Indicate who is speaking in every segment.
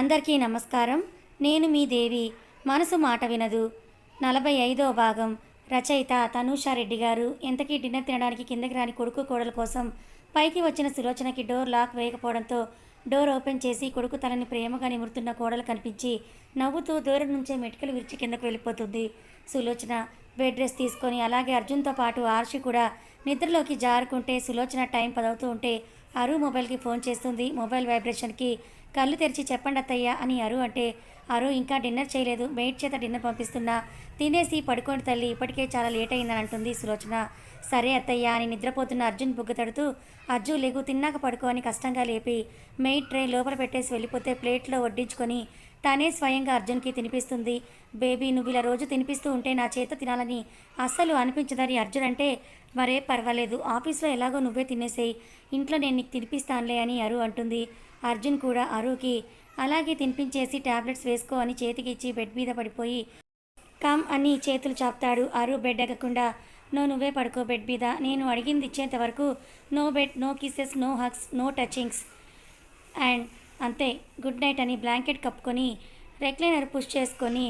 Speaker 1: అందరికీ నమస్కారం. నేను మీ దేవి. మనసు మాట వినదు. నలభై ఐదో భాగం. రచయిత తనూషారెడ్డి గారు ఎంతకీ డిన్నర్ తినడానికి కిందకి రాని కొడుకు కోడల కోసం పైకి వచ్చిన సులోచనకి డోర్ లాక్ వేయకపోవడంతో డోర్ ఓపెన్ చేసి కొడుకు తలని ప్రేమగా నిమురుతున్న కోడలు కనిపించి నవ్వుతూ దూరం నుంచే మెటికలు విరిచి కిందకు వెళ్ళిపోతుంది. సులోచన బెడ్ రెస్ట్ తీసుకొని అలాగే అర్జున్తో పాటు ఆర్షి కూడా నిద్రలోకి జారుకుంటే సులోచన టైం పదవుతూ ఉంటే అరు మొబైల్కి ఫోన్ చేస్తుంది. మొబైల్ వైబ్రేషన్కి కళ్ళు తెరిచి చెప్పండి అత్తయ్య అని అరు అంటే అరు ఇంకా డిన్నర్ చేయలేదు. మెయిట్ చేత డిన్నర్ పంపిస్తున్నా. తినేసి పడుకోండి తల్లి. ఇప్పటికే చాలా లేట్ అయిందని అంటుంది సులోచన. సరే అత్తయ్య అని నిద్రపోతున్న అర్జున్ బుగ్గ తడుతూ అర్జున్ లేగు తిన్నాక పడుకో అని కష్టంగా లేపి మెయిట్ ట్రే లోపల పెట్టేసి వెళ్ళిపోతే ప్లేట్లో వడ్డించుకొని తానే స్వయంగా అర్జున్కి తినిపిస్తుంది. బేబీ నువ్వు ఇలా రోజు తినిపిస్తూ ఉంటే నా చేత తినాలని అస్సలు అనిపించదని అర్జున్ అంటే మరే పర్వాలేదు. ఆఫీస్లో ఎలాగో నువ్వే తినేసేయి. ఇంట్లో నేను నీకు తినిపిస్తానులే అని అరు అంటుంది. అర్జున్ కూడా అరుకి అలాగే తినిపించేసి టాబ్లెట్స్ వేసుకో అని చేతికి ఇచ్చి బెడ్ మీద పడిపోయి కమ్ అని చేతులు చాపుతాడు అరు బెడ్ ఎక్కకుండా నో నువ్వే పడుకో బెడ్ మీద. నేను అడిగింది ఇచ్చేంత వరకు no bed no kisses no hugs no touchings and అంతే గుడ్ నైట్ అని బ్లాంకెట్ కప్పుకొని రెక్లైనర్ పుష్ చేసుకొని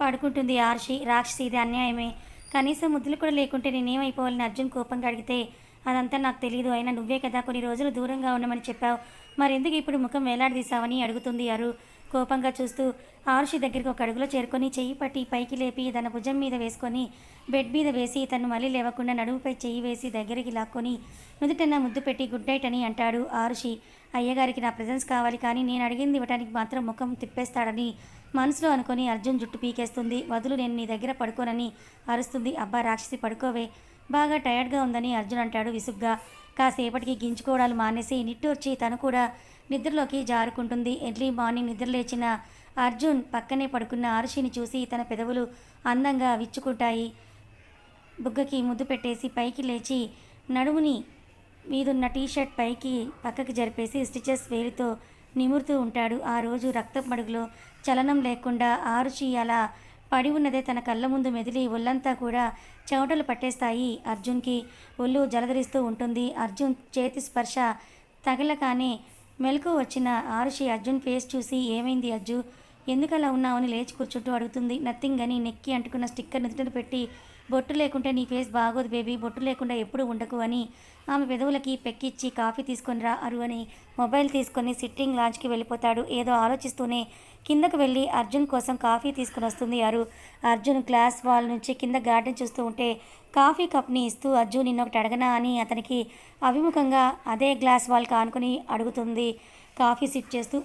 Speaker 1: పడుకుంటుంది ఆర్షి. రాక్షసి ఇది అన్యాయమే. కనీసం ముద్దులు కూడా లేకుంటే నేనేమైపోవాలని అర్జున్ కోపంగా అడిగితే అదంతా నాకు తెలియదు అయినా నువ్వే కదా కొన్ని రోజులు దూరంగా ఉండమని చెప్పావు. మరెందుకు ఇప్పుడు ముఖం వేలాడదీసావని అడుగుతుంది అరు. కోపంగా చూస్తూ ఆరుషి దగ్గరికి ఒక అడుగులో చేరుకొని చెయ్యి పట్టి పైకి లేపి తన భుజం మీద వేసుకొని బెడ్ మీద వేసి తను మళ్ళీ లేవకుండా నడుముపై చెయ్యి వేసి దగ్గరికి లాక్కొని నుదుటన్న ముద్దు పెట్టి గుడ్ నైట్ అని అంటాడు ఆరుషి. అయ్యగారికి నా ప్రజెన్స్ కావాలి కానీ నేను అడిగింది ఇవ్వడానికి మాత్రం ముఖం తిప్పేస్తాడని మనసులో అనుకొని అర్జున్ జుట్టు పీకేస్తుంది. వదులు నేను నీ దగ్గర పడుకోనని అరుస్తుంది. అబ్బా రాక్షసి పడుకోవే. బాగా టయర్డ్గా ఉందని అర్జున్ అంటాడు విసుగ్గా. కాసేపటికి గింజుకోవడాలు మానేసి నిట్టూర్చి తను కూడా నిద్రలోకి జారుకుంటుంది. ఎర్లీ మార్నింగ్ నిద్రలేచిన అర్జున్ పక్కనే పడుకున్న ఆరుషిని చూసి తన పెదవులు అందంగా విచ్చుకుంటాయి. బుగ్గకి ముద్దు పెట్టేసి పైకి లేచి నడుముని మీదున్న టీషర్ట్ పైకి పక్కకి జరిపేసి స్టిచెస్ వేలితో నిమురుతూ ఉంటాడు. ఆ రోజు రక్తపు మడుగులో చలనం లేకుండా ఆరుషి అలా పడి ఉన్నదే తన కళ్ళ ముందు మెదిలి ఒళ్ళంతా కూడా చెమటలు పట్టేస్తాయి అర్జున్కి. ఒళ్ళు జలధరిస్తూ ఉంటుంది. అర్జున్ చేతి స్పర్శ తగలకానే మెలకు వచ్చిన ఆరుషి అర్జున్ ఫేస్ చూసి ఏమైంది అర్జు? ఎందుకలా ఉన్నావని లేచి కూర్చుంటూ అడుగుతుంది. నథింగ్ అని నెక్కి అంటుకున్న స్టిక్కర్ నుదుటిన పెట్టి బొట్టు లేకుంటే నీ ఫేస్ బాగోదు బేబీ బొట్టు లేకుండా ఎప్పుడు ఉండకు అని ఆమె పెదవులకి పెక్కిచ్చి కాఫీ తీసుకొని రా అరు అని మొబైల్ తీసుకొని సిట్టింగ్ లాంచ్కి వెళ్ళిపోతాడు. ఏదో ఆలోచిస్తూనే కిందకు వెళ్ళి అర్జున్ కోసం కాఫీ తీసుకుని వస్తుంది అరు. అర్జున్ గ్లాస్ వాల్ నుంచి కింద గార్డెన్ చూస్తూ ఉంటే కాఫీ కప్ని ఇస్తూ అర్జున్ నిన్నొకటి అడగనా అని అతనికి అభిముఖంగా అదే గ్లాస్ వాల్ కానుకొని అడుగుతుంది. కాఫీ సిప్ చేస్తూ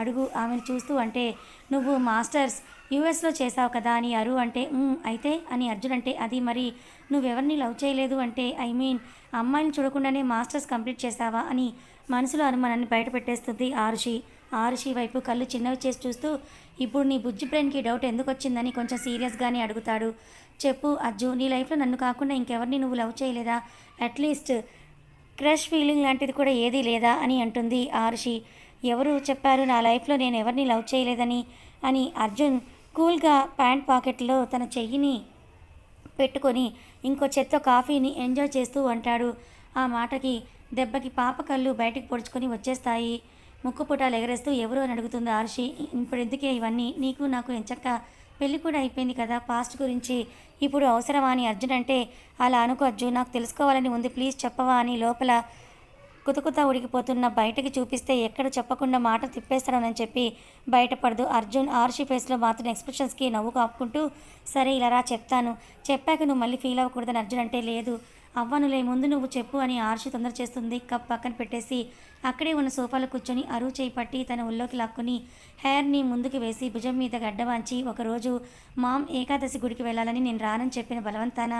Speaker 1: అడుగు ఆమెను చూస్తూ అంటే నువ్వు మాస్టర్స్ యూఎస్లో చేసావు కదా అని అరు అంటే అయితే అని అర్జున్ అంటే అది మరి నువ్వెవరిని లవ్ చేయలేదు? అంటే ఐ మీన్ అమ్మాయిని చూడకుండానే మాస్టర్స్ కంప్లీట్ చేసావా అని మనసులో అనుమానాన్ని బయటపెట్టేస్తుంది ఆరుషి. ఆరుషి వైపు కళ్ళు చిన్నవి చేసి చూస్తూ ఇప్పుడు నీ బుజ్జి బ్రెయిన్కి డౌట్ ఎందుకు వచ్చిందని కొంచెం సీరియస్గానే అడుగుతాడు. చెప్పు అజ్జు నీ లైఫ్లో నన్ను కాకుండా ఇంకెవరిని నువ్వు లవ్ చేయలేదా? అట్లీస్ట్ క్రష్ ఫీలింగ్ లాంటిది కూడా ఏదీ లేదా? అని అంటుంది ఆరుషి. ఎవరు చెప్పారు నా లైఫ్లో నేను ఎవరిని లవ్ చేయలేదని? అని అర్జున్ కూల్గా ప్యాంట్ పాకెట్లో తన చెయ్యిని పెట్టుకొని ఇంకో చెత్త కాఫీని ఎంజాయ్ చేస్తూ అంటాడు. ఆ మాటకి దెబ్బకి పాప కళ్ళు బయటకు పొడుచుకొని వచ్చేస్తాయి. ముక్కు పుటాలు ఎగరేస్తూ ఎవరు అని అడుగుతుంది ఆర్షి. ఇప్పుడు ఎందుకే ఇవన్నీ? నీకు నాకు ఎంచక్క పెళ్ళి కూడా అయిపోయింది కదా పాస్ట్ గురించి. ఇప్పుడు అవసరమా అని అర్జున్ అంటే అలా అనుకో అర్జున్ నాకు తెలుసుకోవాలని ఉంది ప్లీజ్ చెప్పవా అని లోపల కుతకుత ఉడికిపోతున్న బయటకి చూపిస్తే ఎక్కడ చెప్పకుండా మాట తిప్పేస్తాడని చెప్పి బయటపడదు అర్జున్ ఆర్షి ఫేస్లో మాత్రం ఎక్స్ప్రెషన్స్కి నవ్వు కాపుకుంటూ సరే ఇలా రా చెప్తాను. చెప్పాక నువ్వు మళ్ళీ ఫీల్ అవ్వకూడదని అర్జున్ అంటే లేదు. అవ్వనులే ముందు నువ్వు చెప్పు అని ఆర్షి తొందర చేస్తుంది. కప్ పక్కన పెట్టేసి అక్కడే ఉన్న సోఫాలో కూర్చొని అరువు చేయి పట్టి తన ఒళ్ళోకి లాక్కుని హెయిర్ని ముందుకు వేసి భుజం మీద గడ్డవాంచి ఒకరోజు మామ్ ఏకాదశి గుడికి వెళ్ళాలని నేను రానని చెప్పిన బలవంతాన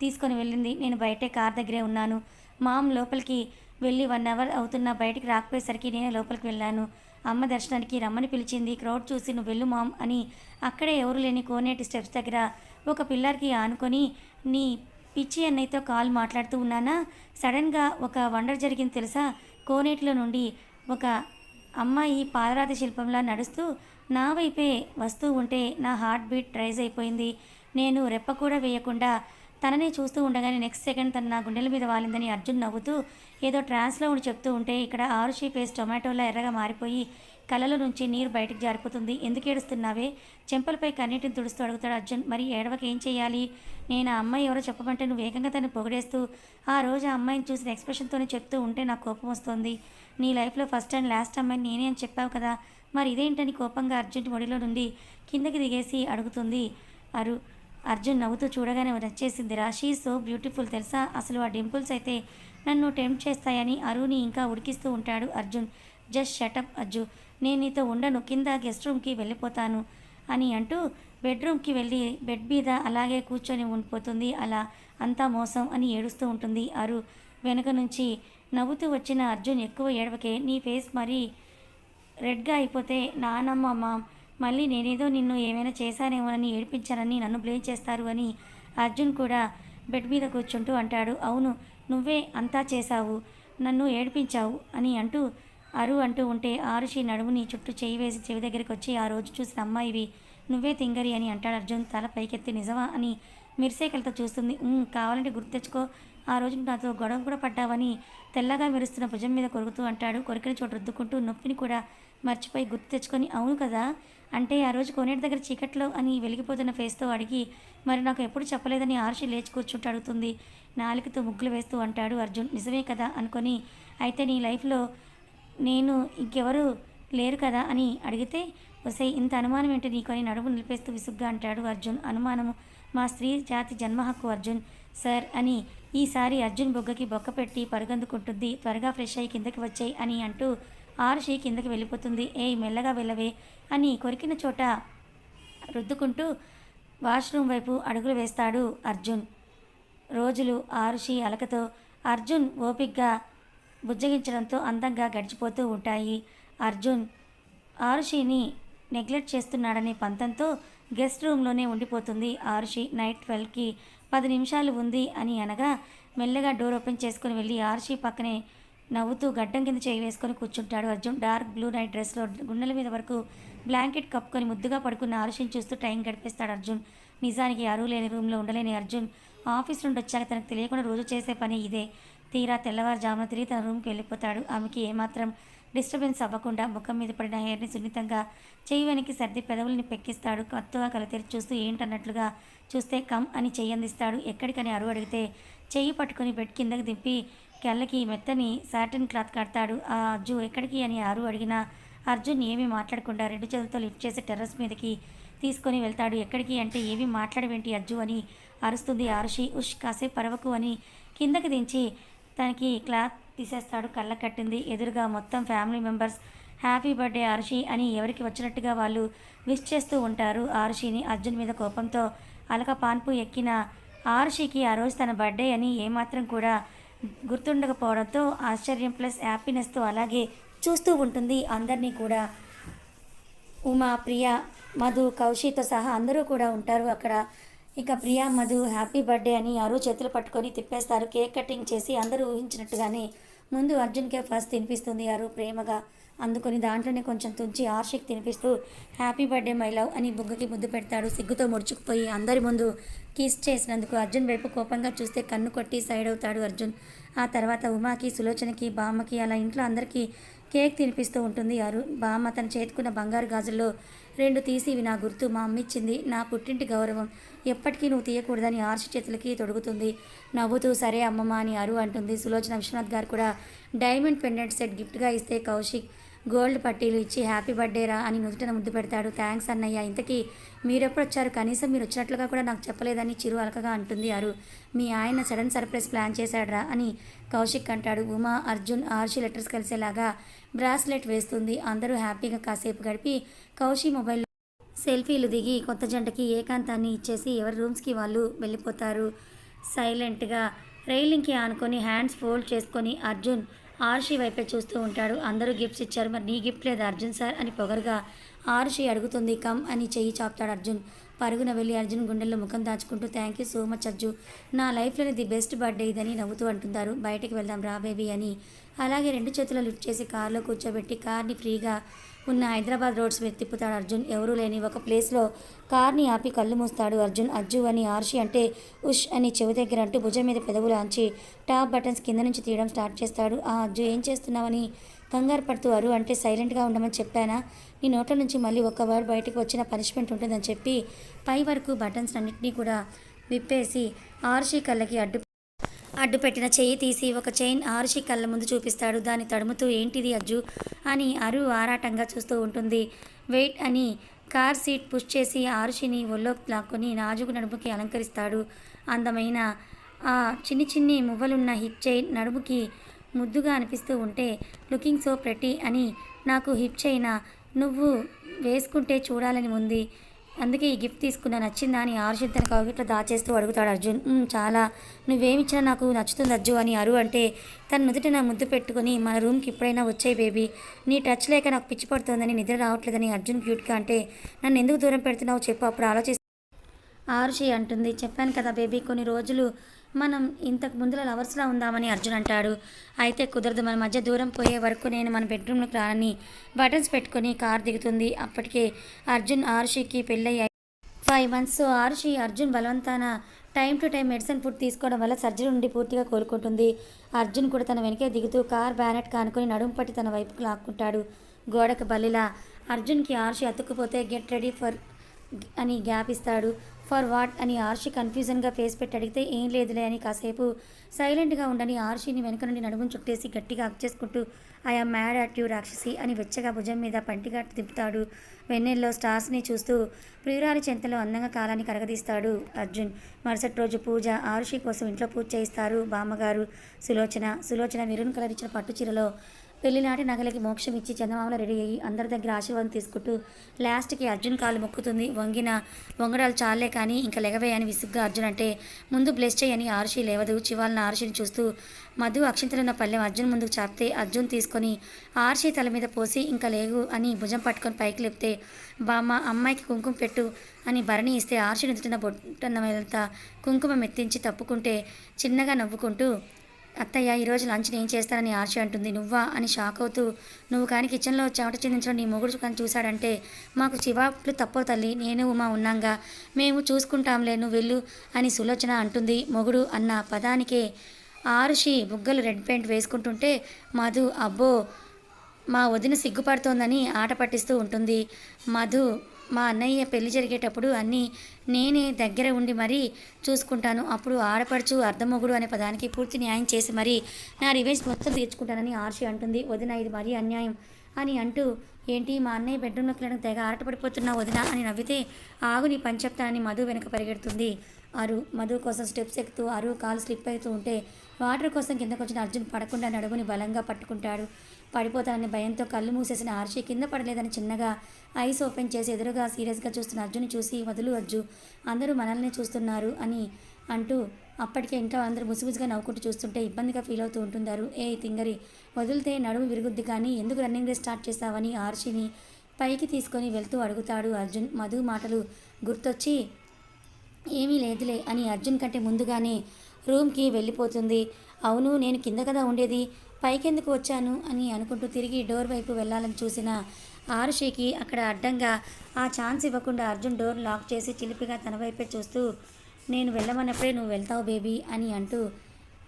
Speaker 1: తీసుకొని వెళ్ళింది. నేను బయటే కార్ దగ్గరే ఉన్నాను. మామ్ లోపలికి వెళ్ళి వన్ అవర్ అవుతున్నా బయటికి రాకపోయేసరికి నేను లోపలికి వెళ్ళాను. అమ్మ దర్శనానికి రమ్మని పిలిచింది. క్రౌడ్ చూసి నువ్వు వెళ్ళు మామ్ అని అక్కడే ఎవరు లేని కోనేటి స్టెప్స్ దగ్గర ఒక పిల్లర్కి ఆనుకొని నీ పిచ్చి అన్నయ్యతో కాల్ మాట్లాడుతూ ఉన్నానా? సడన్గా ఒక వండర్ జరిగింది తెలుసా? కోనేటిలో నుండి ఒక అమ్మాయి పాలరాతి శిల్పంలా నడుస్తూ నా వైపే వస్తూ ఉంటే నా హార్ట్ బీట్ రైజ్ అయిపోయింది. నేను రెప్ప కూడా వేయకుండా తననే చూస్తూ ఉండగానే నెక్స్ట్ సెకండ్ తన నా గుండెల మీద వాలిందని అర్జున్ నవ్వుతూ ఏదో ట్రాన్స్లో ఉండి చెప్తూ ఉంటే ఇక్కడ ఆరుషి ఫేస్ టొమాటోలా ఎర్రగా మారిపోయి కళ్ళలో నుంచి నీరు బయటకు జారిపోతుంది. ఎందుకు ఏడుస్తున్నావే? చెంపలపై కన్నీటిని తుడుస్తూ అడుగుతాడు అర్జున్. మరి ఏడవక ఏం చేయాలి? నేను ఆ అమ్మాయి ఎవరో చెప్పమంటే నువ్వు వేగంగా తను పొగిడేస్తూ ఆ రోజు ఆ అమ్మాయిని చూసిన ఎక్స్ప్రెషన్తోనే చెప్తూ ఉంటే నాకు కోపం వస్తుంది. నీ లైఫ్లో ఫస్ట్ అండ్ లాస్ట్ అమ్మాయిని నేనే అని చెప్పావు కదా. మరి ఇదేంటని కోపంగా అర్జున్ ఒడిలో నుండి కిందకి దిగేసి అడుగుతుంది అరు అర్జున్ నవ్వుతూ చూడగానే వచ్చేసింది. రాశీ సో బ్యూటిఫుల్ తెలుసా? అసలు ఆ డింపుల్స్ అయితే నన్ను టెంప్ట్ చేస్తాయని అరుని ఇంకా ఉడికిస్తూ ఉంటాడు. అర్జున్ జస్ట్ షటప్ అజ్జు నేను నీతో ఉండను కింద గెస్ట్ రూమ్కి వెళ్ళిపోతాను అని అంటూ బెడ్రూమ్కి వెళ్ళి బెడ్ మీద అలాగే కూర్చొని ఉండిపోతుంది. అలా అంతా మోసం అని ఏడుస్తూ ఉంటుంది అరు వెనుక నుంచి నవ్వుతూ వచ్చిన అర్జున్ ఎక్కువ ఏడవకే నీ ఫేస్ మరీ రెడ్గా అయిపోతే నానమ్మ మామ్ మళ్ళీ నేనేదో నిన్ను ఏమైనా చేశానేమో అని ఏడిపించానని నన్ను బ్లేమ్ చేస్తారు అని అర్జున్ కూడా బెడ్ మీద కూర్చుంటూ అంటాడు. అవును నువ్వే అంతా చేశావు నన్ను ఏడిపించావు అని అంటూ అరు అంటూ ఉంటే ఆరుషి నడుముని చుట్టూ చేయి వేసి చెవి దగ్గరికి వచ్చి ఆ రోజు చూసిన అమ్మాయివి నువ్వే తింగరి అని అంటాడు అర్జున్ తల పైకెత్తి. నిజమా? అని మిర్సేకలతో చూస్తుంది. కావాలంటే గుర్తు తెచ్చుకో ఆ రోజు నాతో గొడవ కూడా పడ్డావని తెల్లగా మెరుస్తున్న భుజం మీద కొరుకుతూ అంటాడు. కొరికిన చోటు రుద్దుకుంటూ నొప్పిని కూడా మర్చిపోయి గుర్తు తెచ్చుకొని అవును కదా అంటే ఆ రోజు కోనేటి దగ్గర చీకట్లో అని వెలిగిపోతున్న ఫేస్తో అడిగి మరి నాకు ఎప్పుడు చెప్పలేదని ఆర్షి లేచి కూర్చుంటూ అడుగుతుంది. నాలుకతో ముగ్గులు వేస్తూ అంటాడు అర్జున్. నిజమే కదా అనుకొని అయితే నీ లైఫ్లో నేను ఇంకెవరు లేరు కదా అని అడిగితే వసే ఇంత అనుమానం ఏంటి నీకు? అని నడుము నిలిపేస్తూ విసుగ్గా అంటాడు అర్జున్. అనుమానము. మా స్త్రీ జాతి జన్మ హక్కు అర్జున్ సార్ అని ఈసారి అర్జున్ బొగ్గకి బొక్క పెట్టి పరుగందుకుంటుంది. త్వరగా ఫ్రెష్ అయ్యి కిందకి వచ్చాయి అని అంటూ ఆరుషి కిందకి వెళ్ళిపోతుంది. ఏయ్ మెల్లగా వెళ్ళవే అని కొరికిన చోట రుద్దుకుంటూ వాష్రూమ్ వైపు అడుగులు వేస్తాడు అర్జున్. రోజులు ఆరుషి అలకతో అర్జున్ ఓపిగ్గా బుజ్జగించడంతో అందంగా గడిచిపోతూ ఉంటాయి. అర్జున్ ఆరుషిని నెగ్లెక్ట్ చేస్తున్నాడనే పంతంతో గెస్ట్ రూమ్లోనే ఉండిపోతుంది. ఆరుషి నైట్ ట్వెల్వ్కి పది నిమిషాలు ఉంది అని అనగా మెల్లగా డోర్ ఓపెన్ చేసుకుని వెళ్ళి ఆరుషి పక్కనే నవ్వుతూ గడ్డం కింద చేయి వేసుకొని కూర్చుంటాడు అర్జున్. డార్క్ బ్లూ నైట్ డ్రెస్లో గుండెల మీద వరకు బ్లాంకెట్ కప్పుకొని ముద్దుగా పడుకున్న ఆరుషిని చూస్తూ టైం గడిపేస్తాడు అర్జున్. నిజానికి అరువు లేని రూమ్లో ఉండలేని అర్జున్ ఆఫీస్ నుండి వచ్చాక తనకు తెలియకుండా రోజు చేసే పని ఇదే. తీరా తెల్లవారుజామున తిరిగి తన రూమ్కి వెళ్ళిపోతాడు. ఆమెకి ఏమాత్రం డిస్టర్బెన్స్ అవ్వకుండా ముఖం మీద పడిన హెయిర్ని సున్నితంగా చెయ్యి వెనక్కి సర్ది పెదవుల్ని పెక్కిస్తాడు. కొత్తగా కలతెరి చూస్తూ ఏంటన్నట్లుగా చూస్తే కమ్ అని చెయ్యి అందిస్తాడు. ఎక్కడికని అరువు అడిగితే చెయ్యి పట్టుకొని బెడ్ కిందకి దింపి కెళ్ళకి మెత్తని సాటిన్ క్లాత్ కడతాడు. ఆ అర్జు ఎక్కడికి అని అరు అడిగినా అర్జున్ ఏమీ మాట్లాడకుండా రెండు చేతులతో లిఫ్ట్ చేసి టెర్రస్ మీదకి తీసుకొని వెళ్తాడు. ఎక్కడికి అంటే ఏమీ మాట్లాడవేంటి అజ్జు అని అరుస్తుంది ఆరుషి. ఉష్ కాసేపు పరవకు అని కిందకి దించి తనకి క్లాత్ తీసేస్తాడు. కళ్ళ కట్టింది. ఎదురుగా మొత్తం family members happy birthday Arshi అని ఎవరికి వచ్చినట్టుగా వాళ్ళు విష్ చేస్తూ ఉంటారు. ఆర్షిని అర్జున్ మీద కోపంతో అలక పాన్పు ఎక్కిన ఆర్షికి ఆ రోజు తన బర్త్డే అని ఏమాత్రం కూడా గుర్తుండకపోవడంతో ఆశ్చర్యం ప్లస్ హ్యాపీనెస్తో అలాగే చూస్తూ ఉంటుంది. అందరినీ కూడా ఉమా ప్రియ మధు కౌశితో సహా అందరూ కూడా ఉంటారు అక్కడ. ఇక ప్రియా మధు హ్యాపీ బర్త్డే అని ఆరు చేతులు పట్టుకొని తిప్పేస్తారు. కేక్ కటింగ్ చేసి అందరూ ఊహించినట్టుగానే ముందు అర్జున్కే ఫస్ట్ తినిపిస్తుంది అరు ప్రేమగా. అందుకొని దాంట్లోనే కొంచెం తుంచి ఆర్షిక్ తినిపిస్తూ హ్యాపీ బర్త్డే మై లవ్ అని బుగ్గకి ముద్దు పెడతాడు. సిగ్గుతో ముడుచుకుపోయి అందరి ముందు కిస్ చేసినందుకు అర్జున్ వైపు కోపంగా చూస్తే కన్ను కొట్టి సైడ్ అవుతాడు అర్జున్. ఆ తర్వాత ఉమాకి సులోచనకి బామ్మకి అలా ఇంట్లో అందరికీ కేక్ తినిపిస్తూ ఉంటుంది అరు బామ్మ తన చేతుకున్న బంగారు గాజుల్లో రెండు తీసి ఇవి నా గుర్తు. మా అమ్మిచ్చింది నా పుట్టింటి గౌరవం. ఎప్పటికీ నువ్వు తీయకూడదని ఆర్షి చేతులకి తొడుగుతుంది. నవ్వుతూ సరే అమ్మమ్మ అని అరు అంటుంది. సులోచన విశ్వనాథ్ గారు కూడా డైమండ్ పెండెంట్ సెట్ గిఫ్ట్గా ఇస్తే కౌశిక్ గోల్డ్ పట్టీలు ఇచ్చి హ్యాపీ బర్త్డే రా అని నుదుటన ముద్దు పెడతాడు. థ్యాంక్స్ అన్నయ్య. ఇంతకీ మీరెప్పుడు వచ్చారు కనీసం మీరు వచ్చినట్లుగా కూడా నాకు చెప్పలేదని చిరు అలకగా అంటుంది అరు. మీ ఆయన సడన్ సర్ప్రైజ్ ప్లాన్ చేశాడ్రా అని కౌశిక్ అంటాడు. ఉమా అర్జున్ ఆర్షి లెటర్స్ కలిసేలాగా బ్రాస్లెట్ వేస్తుంది. అందరూ హ్యాపీగా కాసేపు గడిపి కౌశి మొబైల్ సెల్ఫీలు దిగి కొత్త జంటకి ఏకాంతాన్ని ఇచ్చేసి ఎవరి రూమ్స్కి వాళ్ళు వెళ్ళిపోతారు. సైలెంట్గా రైలింగ్కి ఆనుకొని హ్యాండ్స్ ఫోల్డ్ చేసుకొని అర్జున్ ఆర్షి వైపే చూస్తూ ఉంటాడు. అందరూ గిఫ్ట్స్ ఇచ్చారు. మరి నీ గిఫ్ట్ లేదు అర్జున్ సార్ అని పొగరుగా ఆర్షి అడుగుతుంది. కమ్ అని చెయ్యి చాపుతాడు అర్జున్. పరుగున వెళ్ళి అర్జున్ గుండెల్లో ముఖం దాచుకుంటూ thank you so much Arju నా లైఫ్లోని ది బెస్ట్ బర్త్డే ఇదని నవ్వుతూ అంటున్నారు బయటకు వెళ్దాం రా బేబీ అని. అలాగే రెండు చేతులు లిఫ్ట్ చేసి కార్లో కూర్చోబెట్టి కార్ని ఫ్రీగా ఉన్న హైదరాబాద్ రోడ్స్ మీద తిప్పుతాడు అర్జున్. ఎవరూ లేని ఒక ప్లేస్లో కార్ని ఆపి కళ్ళు మూస్తాడు అర్జున్. అజ్జు అని ఆర్షి అంటే ఉష్ అని చెవి దగ్గర అంటూ భుజం మీద పెదవులు ఆంచి టాప్ బటన్స్ కింద నుంచి తీయడం స్టార్ట్ చేస్తాడు. ఆ అజ్జు ఏం చేస్తున్నావని కంగారు పడుతూ అరు అంటే సైలెంట్గా ఉండమని చెప్పానా? నీ నోట్ల నుంచి మళ్ళీ ఒక్క వర్డ్ బయటకు వచ్చిన పనిష్మెంట్ ఉంటుందని చెప్పి పై వరకు బటన్స్ అన్నింటినీ కూడా విప్పేసి ఆర్షి కళ్ళకి అడ్డు అడ్డు పెట్టిన చెయ్యి తీసి ఒక చైన్ ఆరుషి కళ్ళ ముందు చూపిస్తాడు. దాన్ని తడుముతూ ఏంటిది అజ్జు? అని అరు ఆరాటంగా చూస్తూ ఉంటుంది. వెయిట్ అని కార్ సీట్ పుష్ చేసి ఆరుషిని ఒళ్ళోకి లాక్కొని నాజుకు నడుముకి అలంకరిస్తాడు. అందమైన ఆ చిన్ని చిన్ని మువ్వలున్న హిప్ చైన్ నడుముకి ముద్దుగా అనిపిస్తూ ఉంటే లుకింగ్ సో ప్రెటీ అని నాకు హిప్ చైనా నువ్వు వేసుకుంటే చూడాలని ఉంది. అందుకే ఈ గిఫ్ట్ తీసుకున్నా నచ్చిందా అని ఆరుషి తన కవిట్లో దాచేస్తూ అడుగుతాడు అర్జున్. చాలా. నువ్వేమిచ్చినా నాకు నచ్చుతుంది అర్జు అని అరు అంటే తన నుదుట నా ముద్దు పెట్టుకొని మన రూమ్కి ఎప్పుడైనా వచ్చాయి బేబీ. నీ టచ్ లేక నాకు పిచ్చి పడుతుందని నిద్ర రావట్లేదని అర్జున్ క్యూట్గా అంటే నన్ను ఎందుకు దూరం పెడుతున్నావు చెప్పు అప్పుడు ఆలోచి ఆరుషి అంటుంది. చెప్పాను కదా బేబీ కొన్ని రోజులు మనం ఇంతకు ముందుల లవర్స్లా ఉందామని అర్జున్ అంటాడు. అయితే కుదరదు మన మధ్య దూరం పోయే వరకు నేను మన బెడ్రూమ్లోకి రానని బటన్స్ పెట్టుకొని కార్ దిగుతుంది. అప్పటికే అర్జున్ ఆరుషికి పెళ్ళయ్యాయి ఫైవ్ మంత్స్. ఆరుషి అర్జున్ బలవంతాన time to time medicine food తీసుకోవడం వల్ల సర్జరీ నుండి పూర్తిగా కోలుకుంటుంది. అర్జున్ కూడా తన వెనకే దిగుతూ కార్ బ్యానెట్ కానుకొని నడుము పట్టి తన వైపుకు లాక్కుంటాడు. గోడకు బల్లిలా అర్జున్కి ఆర్షి అతుక్కుపోతే గెట్ రెడీ ఫర్ అని గ్యాప్ ఇస్తాడు. ఫర్ వాట్ అని ఆర్షి కన్ఫ్యూజన్గా ఫేస్ పెట్టి అడిగితే ఏం లేదులే అని కాసేపు సైలెంట్గా ఉండని ఆర్షిని వెనక నుండి నడుమును చుట్టేసి గట్టిగా హక్ చేసుకుంటూ మ్యాడ్ అట్ యూ రాక్షసి అని వెచ్చగా భుజం మీద పంటిగా దింపుతాడు వెన్నెల్లో స్టార్స్ని చూస్తూ ప్రియురాలి చెంతలో అందంగా కాలాన్ని కరగదీస్తాడు అర్జున్. మరుసటి రోజు పూజ ఆరుషి కోసం ఇంట్లో పూజ చేయిస్తారు బామ్మగారు సులోచన. సులోచన మెరూన్ కలర్ ఇచ్చిన పట్టు చీరలో పెళ్ళినాటి నగలకి మోక్షం ఇచ్చి చందమామలు రెడీ అయ్యి అందరి దగ్గర ఆశీర్వాదం తీసుకుంటూ లాస్ట్కి అర్జున్ కాలు మొక్కుతుంది. వంగిన వంగడాలు చాలే కానీ ఇంకా లెగవే అని విసుగ్గా అర్జున్ అంటే ముందు బ్లెస్ చేయని ఆరుషి లేవదు. చివాలన ఆరుషిని చూస్తూ మధు అక్షింతలున్న పల్లెం అర్జున్ ముందుకు చాపితే అర్జున్ తీసుకొని ఆర్షి తల మీద పోసి ఇంకా లేవు అని భుజం పట్టుకొని పైకి లేపితే బామ్మ అమ్మాయికి కుంకుమ పెట్టు అని భరణి ఇస్తే ఆర్షి నుదుటిన బొట్టన్న వెళ్తా కుంకుమ మెత్తించి తప్పుకుంటే చిన్నగా నవ్వుకుంటూ అత్తయ్య ఈరోజు లంచ్ నేను చేస్తానని ఆశ అంటుంది. నువ్వా? అని షాక్ అవుతూ నువ్వు కానీ కిచెన్లో చెమట చెందించడం నీ మొగుడు కానీ చూశాడంటే మాకు చివాట్లు తప్పవు తల్లి. నేను ఉమా ఉన్నాగా. మేము చూసుకుంటాంలే నువ్వు వెళ్ళు అని సులోచన అంటుంది మొగుడు అన్న పదానికే. ఆరుషి బుగ్గలు రెడ్ పెయింట్ వేసుకుంటుంటే మధు అబ్బో మా వదిన సిగ్గుపడుతోందని ఆట పట్టిస్తూ ఉంటుంది. మధు మా అన్నయ్య పెళ్ళి జరిగేటప్పుడు అన్నీ నేనే దగ్గర ఉండి మరీ చూసుకుంటాను. అప్పుడు ఆడపడుచు అర్ధమొగుడు అనే పదానికి పూర్తి న్యాయం చేసి మరీ నా రివెంజ్ మొత్తం తీర్చుకుంటానని ఆర్షి అంటుంది. వదిన ఇది మరీ అన్యాయం అని అంటూ ఏంటి మా అన్నయ్య బెడ్రూమ్లోకి వెళ్ళడం తెగ ఆరటపడిపోతున్నా వదిన అని నవ్వితే ఆగు నీ పని చెప్తానని మధు వెనక పరిగెడుతుంది. అరు మధు కోసం స్టెప్స్ ఎక్కుతూ అరు కాలు స్లిప్ అవుతూ ఉంటే వాటర్ కోసం కిందకు వచ్చిన అర్జున్ పడకుండా నడుముని బలంగా పట్టుకుంటాడు. పడిపోతానని భయంతో కళ్ళు మూసేసిన ఆర్షి కింద పడలేదని చిన్నగా ఐస్ ఓపెన్ చేసి ఎదురుగా సీరియస్గా చూస్తున్న అర్జున్ చూసి వదులు అర్జు అందరూ మనల్ని చూస్తున్నారు అని అంటూ అప్పటికే ఇంకా అందరూ ముసిముసిగా నవ్వుకుంటూ చూస్తుంటే ఇబ్బందిగా ఫీల్ అవుతూ ఉంటున్నారు ఏ తింగరి వదిలితే నడుము విరుగుద్ది కానీ ఎందుకు రన్నింగ్ రేస్ స్టార్ట్ చేస్తావని ఆర్షిని పైకి తీసుకొని వెళ్తూ అడుగుతాడు అర్జున్. మధు మాటలు గుర్తొచ్చి ఏమీ లేదులే అని అర్జున్ కంటే ముందుగానే రూమ్కి వెళ్ళిపోతుంది. అవును నేను కింద కదా ఉండేది. పైకెందుకు వచ్చాను అని అనుకుంటూ తిరిగి డోర్ వైపు వెళ్ళాలని చూసిన ఆరుషికి అక్కడ అడ్డంగా ఆ ఛాన్స్ ఇవ్వకుండా అర్జున్ డోర్ లాక్ చేసి చిలిపిగా తన వైపే చూస్తూ నేను వెళ్ళమన్నప్పుడే నువ్వు వెళ్తావు బేబీ అని అంటూ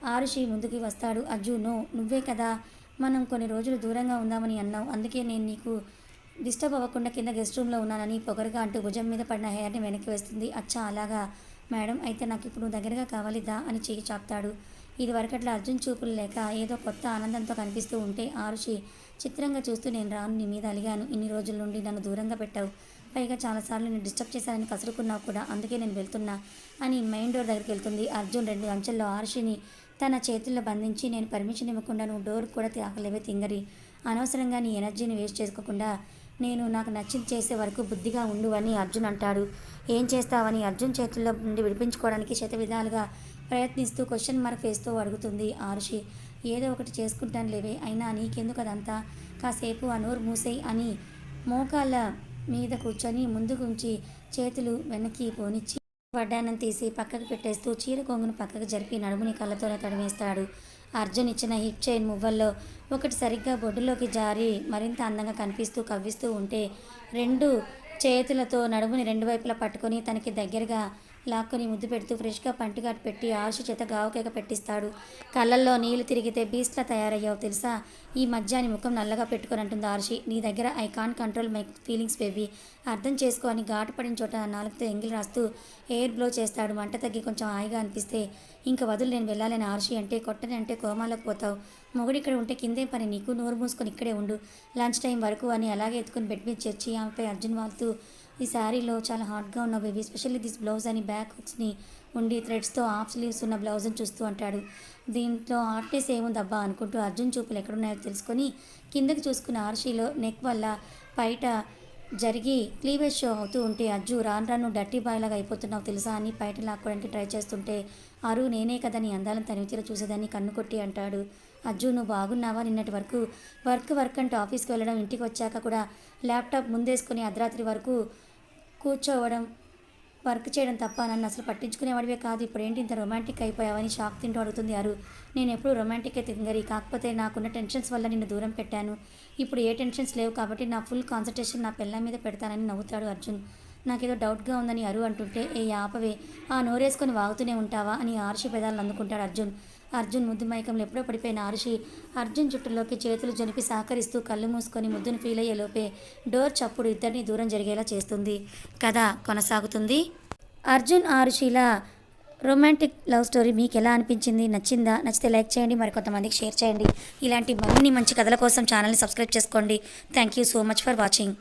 Speaker 1: ఆరుషి ముందుకి వస్తాడు. అర్జున్ నో నువ్వే కదా. మనం కొన్ని రోజులు దూరంగా ఉందామని అన్నావు. అందుకే నేను నీకు డిస్టర్బ్ అవ్వకుండా కింద గెస్ట్ రూమ్లో ఉన్నానని పొగరుగా అంటూ భుజం మీద పడిన హెయిర్ని వెనక్కి వేస్తుంది. అచ్చా అలాగా. మేడం అయితే నాకు ఇప్పుడు దగ్గరగా కావాలి దా అని చెయ్యి చాపుతాడు. ఇదివరకట్లా అర్జున్ చూపులు లేక ఏదో కొత్త ఆనందంతో కనిపిస్తూ ఉంటే ఆరుషి చిత్రంగా చూస్తూ నేను రాను నీ మీద అలిగాను. ఇన్ని రోజుల నుండి నన్ను దూరంగా పెట్టావు. పైగా చాలాసార్లు నేను డిస్టర్బ్ చేశానని కసురుకున్నావు కూడా. అందుకే నేను వెళ్తున్నా అని మెయిన్ డోర్ దగ్గరికి వెళ్తుంది. అర్జున్ రెండు అంచెల్లో ఆరుషిని తన చేతుల్లో బంధించి నేను పర్మిషన్ ఇవ్వకుండా నువ్వు డోర్ కూడా తాకలేవే తింగరి. అనవసరంగా నీ ఎనర్జీని వేస్ట్ చేసుకోకుండా నేను నాకు నచ్చింది చేసే వరకు బుద్ధిగా ఉండు అని అర్జున్ అంటాడు. ఏం చేస్తావని అర్జున్ చేతుల్లో నుండి విడిపించుకోవడానికి శత విధాలుగా ప్రయత్నిస్తూ క్వశ్చన్ మార్క్ వేస్తూ అడుగుతుంది ఆరుషి. ఏదో ఒకటి చేసుకుంటాను లేవే అయినా నీకెందుకు అదంతా? కాసేపు ఆ నోరు మూసేయి అని మోకాళ్ళ మీద కూర్చొని ముందుకు ఉంచి చేతులు వెనక్కి పోనిచ్చి వడ్డానం తీసి పక్కకు పెట్టేస్తూ చీర కొంగును పక్కకు జరిపి నడుముని కళ్ళతోనే తడిమేస్తాడు. అర్జున్ ఇచ్చిన హిప్ చైన్ మువ్వల్లో ఒకటి సరిగ్గా బొడ్డులోకి జారి మరింత అందంగా కనిపిస్తూ కవ్విస్తూ ఉంటే రెండు చేతులతో నడుముని రెండు వైపులా పట్టుకొని తనకి దగ్గరగా లాక్కొని ముద్దు పెడుతూ ఫ్రెష్గా పంటిగాటు పెట్టి ఆశ చేత గావకేక పెట్టిస్తాడు. కళ్ళల్లో నీళ్ళు తిరిగితే బీస్ట్లా తయారయ్యావు తెలుసా? ఈ మధ్యాని ముఖం నల్లగా పెట్టుకొని అంటుంది ఆర్షి. నీ దగ్గర I can control my feelings baby. అర్థం చేసుకో అని ఘాటు పడిన చోట నాలుగుతో ఎంగిల్ రాస్తూ ఎయిర్ బ్లో చేస్తాడు. మంట తగ్గి కొంచెం హాయిగా అనిపిస్తే ఇంక వదులు నేను వెళ్ళాలని ఆర్షి అంటే కొట్టని అంటే కోమాలోకి పోతావు. మొగుడు ఇక్కడ ఉంటే కిందే పని నీకు? నోరు మూసుకొని ఇక్కడే ఉండు. లంచ్ టైం వరకు అని అలాగే ఎత్తుకుని బెడ్ మీద చేర్చి ఆమెపై అర్జున్ వాళ్తూ ఈ శారీలో చాలా హాట్గా ఉన్న బేబీ స్పెషల్లీ దిస్ బ్లౌజ్ అని బ్యాక్ హుక్స్ని ఉండి థ్రెడ్స్తో హాఫ్ స్లీవ్స్ ఉన్న బ్లౌజ్ని చూస్తూ అంటాడు దీంట్లో ఆర్టిస్ట్ ఏముందబ్బా అనుకుంటూ అర్జున్ చూపులు ఎక్కడున్నాయో తెలుసుకొని కిందకి చూసుకున్న ఆర్షీలో నెక్ వల్ల బయట జరిగి క్లీవేజ్ షో అవుతూ ఉంటే అజ్జు రాను రాను డర్టీ బాయ్ లాగా అయిపోతున్నావు తెలుసా అని బయట లాక్కోవడానికి ట్రై చేస్తుంటే అరు నేనే కదా నీ అందాలను తనివితీర చూసేదాన్ని కన్ను కొట్టి అంటాడు. అజ్జు నువ్వు బాగున్నావా? నిన్నటి వరకు వర్క్ వర్క్ అంటే ఆఫీస్కి వెళ్ళడం ఇంటికి వచ్చాక కూడా ల్యాప్టాప్ ముందేసుకొని అర్ధరాత్రి వరకు కూర్చోవడం వర్క్ చేయడం తప్ప నన్ను అసలు పట్టించుకునేవాడివే కాదు. ఇప్పుడు ఏంటి ఇంత రొమాంటిక్ అయిపోయావని షాక్ తింటూ అడుగుతుంది అరు నేను ఎప్పుడు రొమాంటిక్ తింగరి. కాకపోతే నాకున్న టెన్షన్స్ వల్ల నిన్ను దూరం పెట్టాను. ఇప్పుడు ఏ టెన్షన్స్ లేవు కాబట్టి నా ఫుల్ కాన్సన్ట్రేషన్ నా పిల్ల మీద పెడతానని నవ్వుతాడు అర్జున్. నాకేదో డౌట్గా ఉందని అరు అంటుంటే ఏ ఆపవే. ఆ నోరేసుకొని వాగుతూనే ఉంటావా? అని ఆర్షి పెదాలను అందుకుంటాడు అర్జున్. అర్జున్ ముద్దు మైకంలో ఎప్పుడో పడిపోయిన ఆరుషి అర్జున్ జుట్టులోకి చేతులు జనిపి సహకరిస్తూ కళ్ళు మూసుకొని ముద్దును ఫీల్ అయ్యే లోపే డోర్ చప్పుడు ఇద్దరిని దూరం జరిగేలా చేస్తుంది. కథ కొనసాగుతుంది. అర్జున్ ఆరుషిల రొమాంటిక్ లవ్ స్టోరీ మీకు ఎలా అనిపించింది? నచ్చిందా? నచ్చితే లైక్ చేయండి మరి కొంతమందికి షేర్ చేయండి. ఇలాంటి మరిన్ని మంచి కథల కోసం ఛానల్ని సబ్స్క్రైబ్ చేసుకోండి. Thank you so much for watching.